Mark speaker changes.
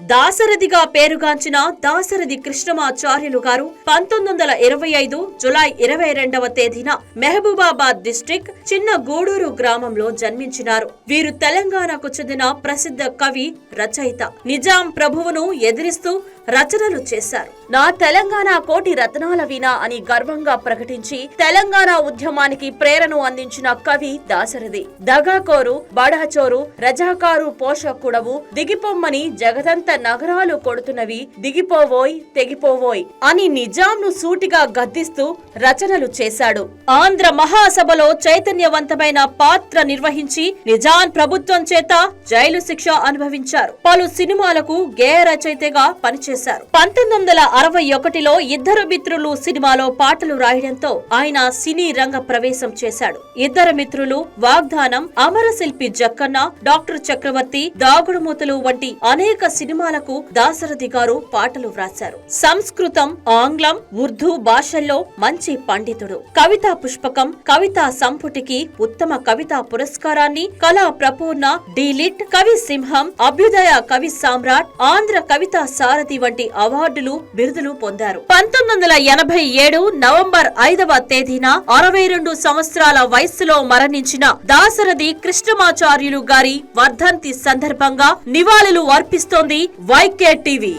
Speaker 1: దాసరథిగా పేరుగాంచిన దాసరథి కృష్ణమాచార్యులు గారు పంతొమ్మిది వందల ఇరవై ఐదు జులై ఇరవై రెండవ తేదీన మెహబూబాబాద్ డిస్టిక్ చిన్న గూడూరు గ్రామంలో జన్మించినారు. వీరు తెలంగాణకు చెందిన ప్రసిద్ధ కవి రచయిత. నిజాం ప్రభువును ఎదిరిస్తూ రచనలు చేశారు. నా తెలంగాణ కోటి రత్నాల వీణ అని గర్వంగా ప్రకటించి తెలంగాణ ఉద్యమానికి ప్రేరణ అందించిన కవి దాశరథి. దగాకోరు బడాచోరు రజాకారు పోషకుడవు దిగిపొమ్మని జగదంత నగరాలు కొడుతున్నవి. దిగిపోవోయ్ తెగిపోవోయ్ అని నిజాంను సూటిగా గద్దిస్తూ రచనలు చేశాడు. ఆంధ్ర మహాసభలో చైతన్యవంతమైన పాత్ర నిర్వహించి నిజాం ప్రభుత్వం చేత జైలు శిక్ష అనుభవించారు. పలు సినిమాలకు గేయ రచయితగా పనిచేశారు. పంతొమ్మిది వందల అరవై ఒకటిలో ఇద్దరు మిత్రులు సినిమాలో పాటలు రాయడంతో ఆయన సినీ రంగ ప్రవేశం చేశాడు. ఇద్దరు మిత్రులు వాగ్దానం అమరశిల్పి జక్కన్న డాక్టర్ చక్రవర్తి దాగుడుమూతలు వంటి అనేక సినిమాలకు దాశరథి గారు పాటలు వ్రాశారు. సంస్కృతం ఆంగ్లం ఉర్దూ భాషల్లో మంచి పండితుడు. కవితా పుష్పకం కవితా సంపుటికి ఉత్తమ కవితా పురస్కారాన్ని కళా ప్రపూర్ణ డీలిట్ కవి సింహం అభ్యుదయ కవి సామ్రాట్ ఆంధ్ర కవితా సారథి వంటి అవార్డులు బిరుదులు పొందారు. పంతొమ్మిది వందల ఎనభై ఏడు నవంబర్ ఐదవ తేదీన అరవై రెండు సంవత్సరాల వయస్సులో మరణించిన దాసరథి కృష్ణమాచార్యులు గారి వర్ధంతి సందర్భంగా నివాళులు అర్పిస్తోంది वाई के टीवी।